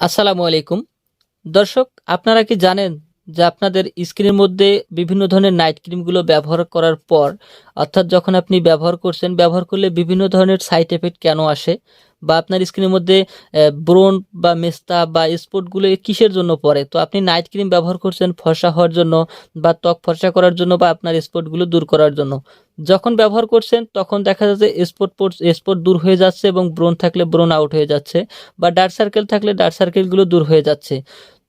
আসসালামু আলাইকুম। দর্শক আপনারা কি জানেন যে আপনাদের স্ক্রিনের মধ্যে বিভিন্ন ধরনের নাইট ক্রিমগুলো ব্যবহার করার পর, অর্থাৎ যখন আপনি ব্যবহার করছেন, ব্যবহার করলে বিভিন্ন ধরনের সাইড এফেক্ট কেন আসে? বা আপনার স্ক্রিনের মধ্যে ব্রণ বা মেস্তা বা স্পটগুলো কিসের জন্য পড়ে? তো আপনি নাইট ক্রিম ব্যবহার করছেন ফর্সা হওয়ার জন্য বা ত্বক ফর্সা করার জন্য বা আপনার স্পটগুলো দূর করার জন্য। যখন ব্যবহার করছেন, তখন দেখা যাচ্ছে স্পট স্পট দূর হয়ে যাচ্ছে এবং ব্রণ থাকলে ব্রণ আউট হয়ে যাচ্ছে বা ডার্ক সার্কেল থাকলে ডার্ক সার্কেলগুলো দূর হয়ে যাচ্ছে।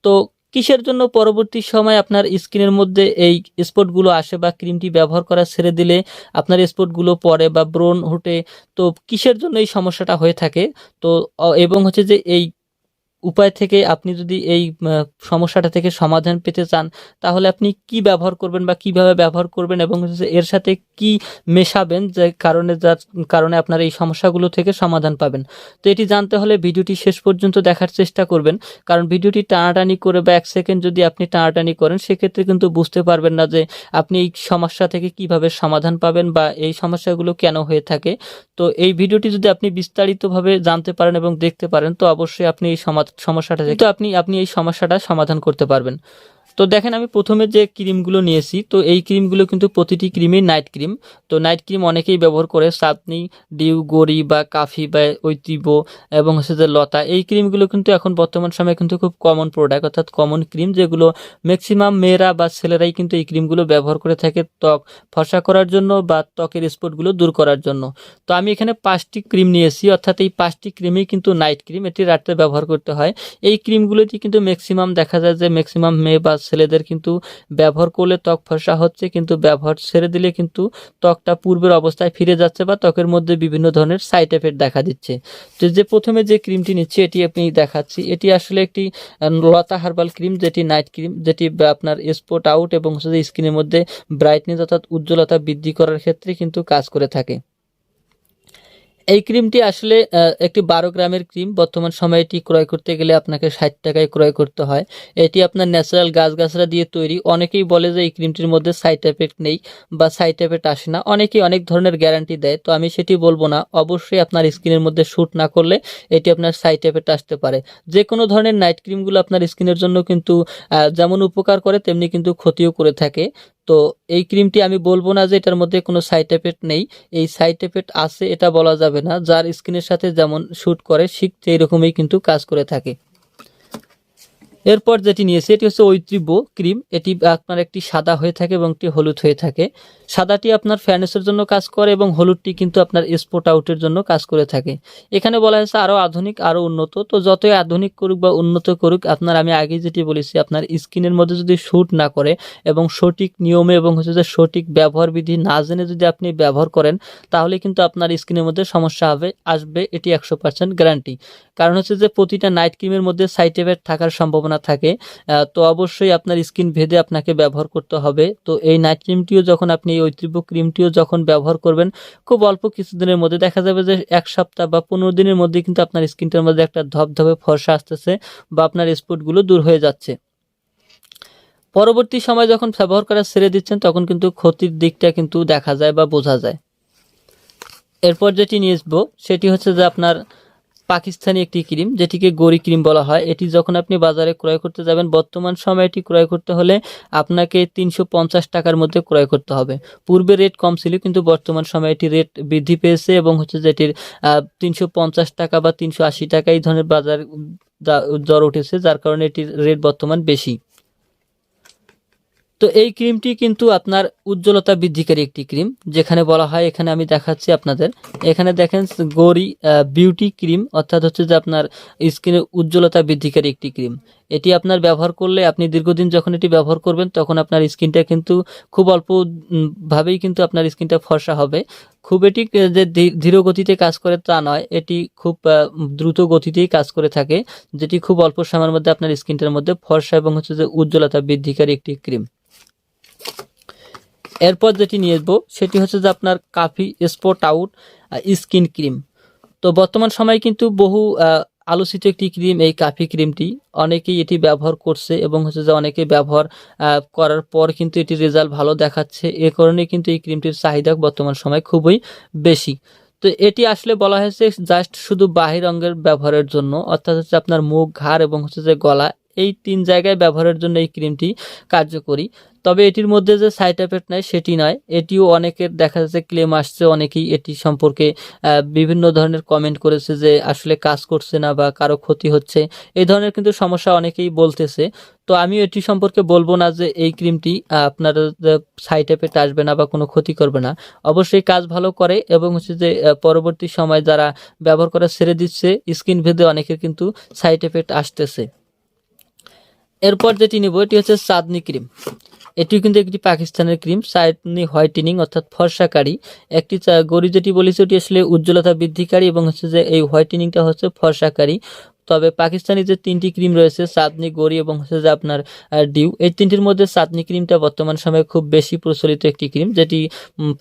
তো কিসের জন্য পরবর্তী সময় আপনার স্কিনের মধ্যে এই স্পটগুলো আসে বা ক্রিমটি ব্যবহার করা ছেড়ে দিলে আপনার স্পটগুলো পড়ে বা ব্রণ হুটে, তো কিসের জন্য এই সমস্যাটা হয়ে থাকে? তো এবং হচ্ছে যে এই উপায় থেকে আপনি যদি এই সমস্যাটা থেকে সমাধান পেতে চান, তাহলে আপনি কি ব্যবহার করবেন বা কীভাবে ব্যবহার করবেন এবং এর সাথে কি মেশাবেন যে কারণে যার কারণে আপনার এই সমস্যাগুলো থেকে সমাধান পাবেন। তো এটি জানতে হলে ভিডিওটি শেষ পর্যন্ত দেখার চেষ্টা করবেন, কারণ ভিডিওটি টানাটানি করে বা এক সেকেন্ড যদি আপনি টানাটানি করেন, সেক্ষেত্রে কিন্তু বুঝতে পারবেন না যে আপনি এই সমস্যা থেকে কীভাবে সমাধান পাবেন বা এই সমস্যাগুলো কেন হয়ে থাকে। তো এই ভিডিওটি যদি আপনি বিস্তারিতভাবে জানতে পারেন এবং দেখতে পারেন, তো অবশ্যই আপনি এই সমা- সমস্যাটা থেকে তো আপনি আপনি এই সমস্যাটা সমাধান করতে পারবেন। তো দেখেন আমি প্রথমে যে ক্রিমগুলো নিয়েছি, তো এই ক্রিমগুলো কিন্তু প্রতিটি ক্রিমই নাইট ক্রিম। তো নাইট ক্রিম অনেকেই ব্যবহার করে সাতনি ডিউ গড়ি বা কাফি বা ঐতিব এবং হচ্ছে যে লতা। এই ক্রিমগুলো কিন্তু এখন বর্তমান সময়ে কিন্তু খুব কমন প্রোডাক্ট অর্থাৎ কমন ক্রিম যেগুলো ম্যাক্সিমাম মেয়েরা বা ছেলেরাই কিন্তু এই ক্রিমগুলো ব্যবহার করে থাকে ত্বক ফর্সা করার জন্য বা ত্বকের স্পটগুলো দূর করার জন্য। তো আমি এখানে পাঁচটি ক্রিম নিয়েছি, অর্থাৎ এই পাঁচটি ক্রিমই কিন্তু নাইট ক্রিম, এটি রাত্রে ব্যবহার করতে হয়। এই ক্রিমগুলোতে কিন্তু ম্যাক্সিমাম দেখা যায় যে ম্যাক্সিমাম মেয়ে বা ছেলেদের কিন্তু ব্যবহার করলে ত্বক ফর্সা হচ্ছে, কিন্তু ব্যবহার ছেড়ে দিলে কিন্তু ত্বকটা পূর্বের অবস্থায় ফিরে যাচ্ছে বা ত্বকের মধ্যে বিভিন্ন ধরনের সাইড এফেক্ট দেখা দিচ্ছে। তো যে প্রথমে যে ক্রিমটি নিচ্ছি, এটি আপনি দেখাচ্ছি। এটি আসলে একটি লতা হার্বাল ক্রিম যেটি নাইট ক্রিম যেটি আপনার স্পট আউট এবং স্কিনের মধ্যে ব্রাইটনেস অর্থাৎ উজ্জ্বলতা বৃদ্ধি করার ক্ষেত্রে কিন্তু কাজ করে থাকে। এই ক্রিমটি আসলে একটি বারো গ্রামের ক্রিম। বর্তমান সময়ে এটি ক্রয় করতে গেলে আপনাকে ষাট টাকায় ক্রয় করতে হয়। এটি আপনার ন্যাচারাল গাছগাছরা দিয়ে তৈরি। অনেকেই বলে যে এই ক্রিমটির মধ্যে সাইড এফেক্ট নেই বা সাইড এফেক্ট আসে না। অনেকেই অনেক ধরনের গ্যারান্টি দেয়, তো আমি সেটি বলব না। অবশ্যই আপনার স্কিনের মধ্যে শ্যুট না করলে এটি আপনার সাইড এফেক্ট আসতে পারে। যে কোনো ধরনের নাইট ক্রিমগুলো আপনার স্কিনের জন্য কিন্তু যেমন উপকার করে, তেমনি কিন্তু ক্ষতিও করে থাকে। তো এই ক্রিমটি আমি বলব না যে এটার মধ্যে কোনো সাইড এফেক্ট নেই। এই সাইড এফেক্ট আছে, এটা বলা যাবে না। যার স্কিনের সাথে যেমন শ্যুট করে, ঠিক সেই রকমই কিন্তু কাজ করে থাকে। এরপর যেটি নিয়েছি এটি হচ্ছে ঐতিব্য ক্রিম। এটি আপনার একটি সাদা হয়ে থাকে এবং একটি হলুদ হয়ে থাকে। সাদাটি আপনার ফ্যানেসের জন্য কাজ করে এবং হলুদটি কিন্তু আপনার স্পট আউটের জন্য কাজ করে থাকে। এখানে বলা হয়েছে আরও আধুনিক আরও উন্নত। তো যতই আধুনিক করুক বা উন্নত করুক, আপনার আমি আগে যেটি বলেছি, আপনার স্কিনের মধ্যে যদি শ্যুট না করে এবং সঠিক নিয়মে এবং হচ্ছে যে সঠিক ব্যবহার বিধি না জেনে যদি আপনি ব্যবহার করেন, তাহলে কিন্তু আপনার স্কিনের মধ্যে সমস্যা হবে, আসবে। এটি একশো পার্সেন্ট গ্যারান্টি কারণ হচ্ছে যে প্রতিটা নাইট ক্রিমের মধ্যে সাইড এফেক্ট থাকার সম্ভাবনা থাকে তো অবশ্যই আপনার স্কিন ভেদে আপনাকে ব্যবহার করতে হবে। তো এই নাইট ক্রিমটিও যখন আপনি, এই ঐতিহ্য ক্রিমটিও যখন ব্যবহার করবেন, খুব অল্প কিছুদিনের মধ্যে, দেখা যাবে যে এক সপ্তাহ বা পনেরো দিনের মধ্যে কিন্তু আপনার স্কিনটার মধ্যে একটা ধপধপে ফর্সা আসতেছে বা আপনার স্পটগুলো দূর হয়ে যাচ্ছে। পরবর্তী সময় যখন ব্যবহার করা ছেড়ে দিচ্ছেন, তখন কিন্তু ক্ষতির দিকটা কিন্তু দেখা যায় বা বোঝা যায়। এরপর যেটি নিয়ে আসব, সেটি হচ্ছে যে আপনার পাকিস্তানি একটি ক্রিম, যেটিকে গরি ক্রিম বলা হয়। এটি যখন আপনি বাজারে ক্রয় করতে যাবেন, বর্তমান সময়ে এটি ক্রয় করতে হলে আপনাকে তিনশো পঞ্চাশ টাকার মধ্যে ক্রয় করতে হবে। পূর্বে রেট কম ছিল, কিন্তু বর্তমান সময়ে এটি রেট বৃদ্ধি পেয়েছে এবং হচ্ছে যেটির তিনশো পঞ্চাশ টাকা বা তিনশো আশি টাকা এই ধরনের বাজার জ্বর উঠেছে, যার কারণে এটির রেট বর্তমান বেশি। তো এই ক্রিমটি কিন্তু আপনার উজ্জ্বলতা বৃদ্ধিকারী একটি ক্রিম, যেখানে বলা হয়, এখানে আমি দেখাচ্ছি আপনাদের। এখানে দেখেন, গরি বিউটি ক্রিম অর্থাৎ হচ্ছে যে আপনার স্কিনের উজ্জ্বলতা বৃদ্ধিকারী একটি ক্রিম। এটি আপনার ব্যবহার করলে আপনি দীর্ঘদিন যখন এটি ব্যবহার করবেন, তখন আপনার স্কিনটা কিন্তু খুব অল্প ভাবেই কিন্তু আপনার স্কিনটা ফর্সা হবে। খুব এটি যে ধীর গতিতে কাজ করে তা নয়, এটি খুব দ্রুত গতিতেই কাজ করে থাকে, যেটি খুব অল্প সময়ের মধ্যে আপনার স্কিনটার মধ্যে ফর্সা এবং হচ্ছে যে উজ্জ্বলতা বৃদ্ধিকারী একটি ক্রিম। এরপর যেটি নিয়ে আসব, সেটি হচ্ছে যে আপনার কাফি স্পট আউট স্কিন ক্রিম। তো বর্তমান সময়ে কিন্তু বহু আলোচিত একটি ক্রিম, এই কাফি ক্রিমটি। অনেকেই এটি ব্যবহার করছে এবং হচ্ছে যে অনেকে ব্যবহার করার পর কিন্তু এটি রেজাল্ট ভালো দেখাচ্ছে। এ কারণে কিন্তু এই ক্রিমটির চাহিদা বর্তমান সময় খুবই বেশি। তো এটি আসলে বলা হয়েছে জাস্ট শুধু বাহির অঙ্গের ব্যবহারের জন্য, অর্থাৎ হচ্ছে আপনার মুখ, ঘাড় এবং হচ্ছে যে গলা এই তিন জায়গায় ব্যবহারের জন্য এই ক্রিমটি কার্যকরী। তবে এটির মধ্যে যে সাইড এফেক্ট নাই, সেটি নয়। এটিও অনেকের দেখা যাচ্ছে ক্লেম আসছে, অনেকেই এটি সম্পর্কে বিভিন্ন ধরনের কমেন্ট করেছে যে আসলে কাজ করছে না বা কারও ক্ষতি হচ্ছে। এই ধরনের কিন্তু সমস্যা অনেকেই বলতেছে। তো আমি এটি সম্পর্কে বলব না যে এই ক্রিমটি আপনার সাইড এফেক্ট আসবে না বা কোনো ক্ষতি করবে না। অবশ্যই কাজ ভালো করে এবং হচ্ছে যে পরবর্তী সময় যারা ব্যবহার করা ছেড়ে দিচ্ছে স্কিন ভেদে অনেকের কিন্তু সাইড এফেক্ট আসতেছে। এরপর যেটি নিব, এটি হচ্ছে চাঁদনি ক্রিম। এটি কিন্তু একটি পাকিস্তানের ক্রিম চাঁদনি হোয়াইটেনিং অর্থাৎ ফর্সাকারী। একটি গরি যেটি বলেছে ওটি আসলে উজ্জ্বলতা বৃদ্ধিকারী এবং হচ্ছে যে এই হোয়াইটেনিংটা হচ্ছে ফর্সাকারী। তবে পাকিস্তানি যে তিনটি ক্রিম রয়েছে, চাঁদনি গড়ি এবং হচ্ছে যে আপনার ডিউ, এই তিনটির মধ্যে চাঁদনি ক্রিমটা বর্তমান সময়ে খুব বেশি প্রচলিত একটি ক্রিম, যেটি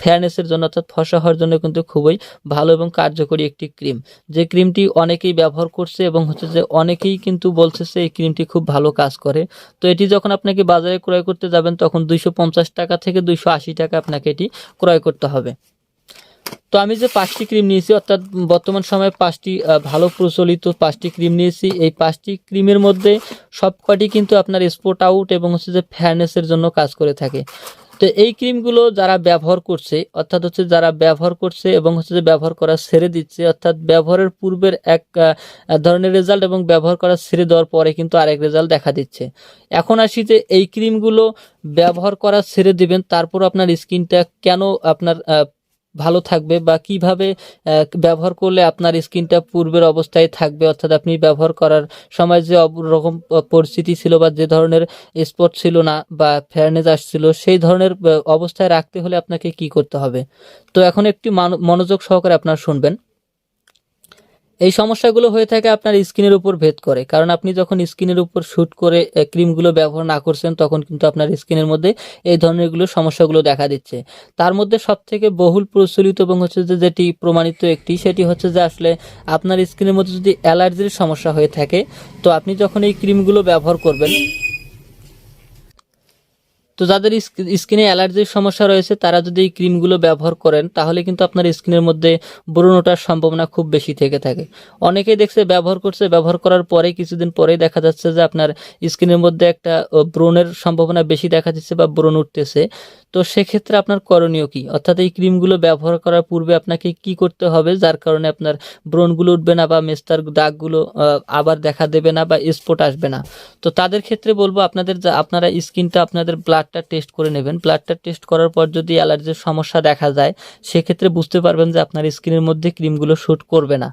ফেয়ারনেসের জন্য অর্থাৎ ফসা হওয়ার জন্য কিন্তু খুবই ভালো এবং কার্যকরী একটি ক্রিম। যে ক্রিমটি অনেকেই ব্যবহার করছে এবং হচ্ছে যে অনেকেই কিন্তু বলছে যে এই ক্রিমটি খুব ভালো কাজ করে। তো এটি যখন আপনাকে বাজারে ক্রয় করতে যাবেন, তখন দুইশো পঞ্চাশ টাকা থেকে দুইশো আশি টাকা আপনাকে এটি ক্রয় করতে হবে। তো আমি যে পাঁচটি ক্রিম নিয়েছি, অর্থাৎ বর্তমান সময়ে পাঁচটি ভালো প্রচলিত পাঁচটি ক্রিম নিয়েছি, এই পাঁচটি ক্রিমের মধ্যে সবকটি কিন্তু আপনার স্পট আউট এবং হচ্ছে যে ফেয়ারনেসের জন্য কাজ করে থাকে। তো এই ক্রিমগুলো যারা ব্যবহার করছে, অর্থাৎ হচ্ছে যারা ব্যবহার করছে এবং হচ্ছে যে ব্যবহার করা ছেড়ে দিচ্ছে, অর্থাৎ ব্যবহারের পূর্বের এক ধরনের রেজাল্ট এবং ব্যবহার করা ছেড়ে দেওয়ার পরে কিন্তু আরেক রেজাল্ট দেখা দিচ্ছে। এখন আসি যে এই ক্রিমগুলো ব্যবহার করা ছেড়ে দিবেন, তারপর আপনার স্কিনটা কেন আপনার ভালো থাকবে বা কীভাবে ব্যবহার করলে আপনার স্কিনটা পূর্বের অবস্থায় থাকবে? অর্থাৎ আপনি ব্যবহার করার সময় যে রকম পরিস্থিতি ছিল বা যে ধরনের স্পট ছিল না বা ফেয়ারনেস আসছিল, সেই ধরনের অবস্থায় রাখতে হলে আপনাকে কি করতে হবে? তো এখন একটি মান- মনোযোগ সহকারে আপনার শুনবেন। এই সমস্যাগুলো হয়ে থাকে আপনার স্কিনের উপর ভেদ করে। কারণ আপনি যখন স্কিনের উপর শুট করে ক্রিমগুলো ব্যবহার না করছেন, তখন কিন্তু আপনার স্কিনের মধ্যে এই ধরনেরগুলো সমস্যাগুলো দেখা দিচ্ছে। তার মধ্যে সব থেকে বহুল প্রচলিত এবং হচ্ছে যে যেটি প্রমাণিত একটি, সেটি হচ্ছে যে আসলে আপনার স্কিনের মধ্যে যদি অ্যালার্জির সমস্যা হয়ে থাকে, তো আপনি যখন এই ক্রিমগুলো ব্যবহার করবেন তো যাদের স্কিনে অ্যালার্জির সমস্যা রয়েছে, তারা যদি এই ক্রিমগুলো ব্যবহার করেন, তাহলে কিন্তু আপনার স্কিনের মধ্যে ব্রণ ওঠার সম্ভাবনা খুব বেশি থেকে থাকে। অনেকেই দেখছে ব্যবহার করছে, ব্যবহার করার পরে কিছুদিন পরেই দেখা যাচ্ছে যে আপনার স্কিনের মধ্যে একটা ব্রণের সম্ভাবনা বেশি দেখা দিচ্ছে বা ব্রণ উঠতেছে। তো সেক্ষেত্রে আপনার করণীয় কি? অর্থাৎ এই ক্রিমগুলো ব্যবহার করার পূর্বে আপনাকে কি করতে হবে, যার কারণে আপনার ব্রণগুলো উঠবে না বা মেস্তার দাগগুলো আবার দেখা দেবে না বা স্পট আসবে না? তো তাদের ক্ষেত্রে বলব, আপনাদের আপনারা স্কিনটা আপনাদের ব্লাডটা টেস্ট করে নেবেন। ব্লাডটা টেস্ট করার পর যদি অ্যালার্জির সমস্যা দেখা যায়, সেক্ষেত্রে বুঝতে পারবেন যে আপনার স্কিনের মধ্যে ক্রিমগুলো শ্যুট করবে না।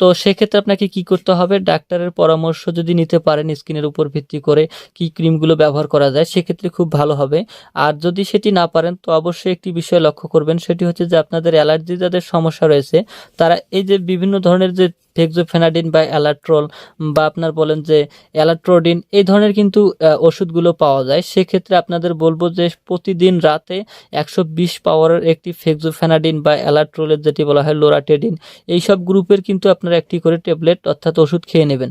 তো সেক্ষেত্রে আপনাকে কি করতে হবে? ডাক্তারের পরামর্শ যদি নিতে পারেন স্কিনের উপর ভিত্তি করে কি ক্রিমগুলো ব্যবহার করা যায়, সেক্ষেত্রে খুব ভালো হবে। আর যদি সেটি না পারেন, তো অবশ্যই একটি বিষয় লক্ষ্য করবেন, সেটি হচ্ছে যে আপনাদের অ্যালার্জি যাদের সমস্যা রয়েছে, তারা এই যে বিভিন্ন ধরনের যে ফেক্সোফেনাডিন বা অ্যালাট্রল বা আপনার বলেন যে অ্যালাট্রোডিন এই ধরনের কিন্তু ওষুধগুলো পাওয়া যায়। সেক্ষেত্রে আপনাদের বলব যে প্রতিদিন রাতে একশো বিশ পাওয়ারের একটি ফেক্সোফেনাডিন বা অ্যালাট্রোলের যেটি বলা হয় লোরাটেডিন এইসব গ্রুপের কিন্তু আপনারা একটি করে ট্যাবলেট অর্থাৎ ওষুধ খেয়ে নেবেন।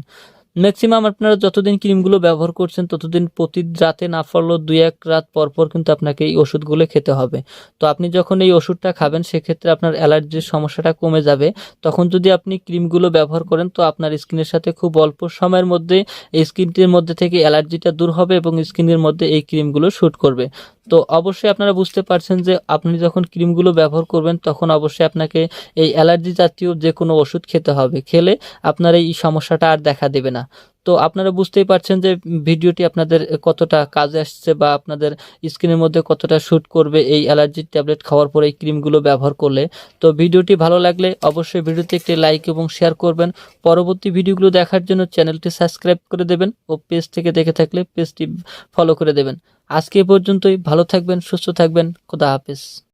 ম্যাক্সিমাম আপনারা যতদিন ক্রিমগুলো ব্যবহার করছেন, ততদিন প্রতি রাতে না পারলেও দুই এক রাত পর পর কিন্তু আপনাকে এই ওষুধগুলো খেতে হবে। তো আপনি যখন এই ওষুধটা খাবেন, সেক্ষেত্রে আপনার অ্যালার্জির সমস্যাটা কমে যাবে। তখন যদি আপনি ক্রিমগুলো ব্যবহার করেন, তো আপনার স্কিনের সাথে খুব অল্প সময়ের মধ্যে এই স্কিনটির মধ্যে থেকে অ্যালার্জিটা দূর হবে এবং স্কিনের মধ্যে এই ক্রিমগুলো শ্যুট করবে। তো অবশ্যই আপনারা বুঝতে পারছেন যে, আপনি যখন ক্রিমগুলো ব্যবহার করবেন, তখন অবশ্যই আপনাকে এই অ্যালার্জি জাতীয় যে কোনো ওষুধ খেতে হবে। খেলে আপনার এই সমস্যাটা আর দেখা দেবে না। তো আপনারা বুঝতেই পারছেন যে ভিডিওটি আপনাদের কতটা কাজে আসছে বা আপনাদের স্কিনের মধ্যে কতটা শ্যুট করবে এই অ্যালার্জির ট্যাবলেট খাওয়ার পরে এই ক্রিমগুলো ব্যবহার করলে। তো ভিডিওটি ভালো লাগলে অবশ্যই ভিডিওতে একটি লাইক এবং শেয়ার করবেন। পরবর্তী ভিডিওগুলো দেখার জন্য চ্যানেলটি সাবস্ক্রাইব করে দেবেন ও পেজ থেকে দেখে থাকলে পেজটি ফলো করে দেবেন। আজকে পর্যন্তই। ভালো থাকবেন, সুস্থ থাকবেন। খোদা হাফেজ।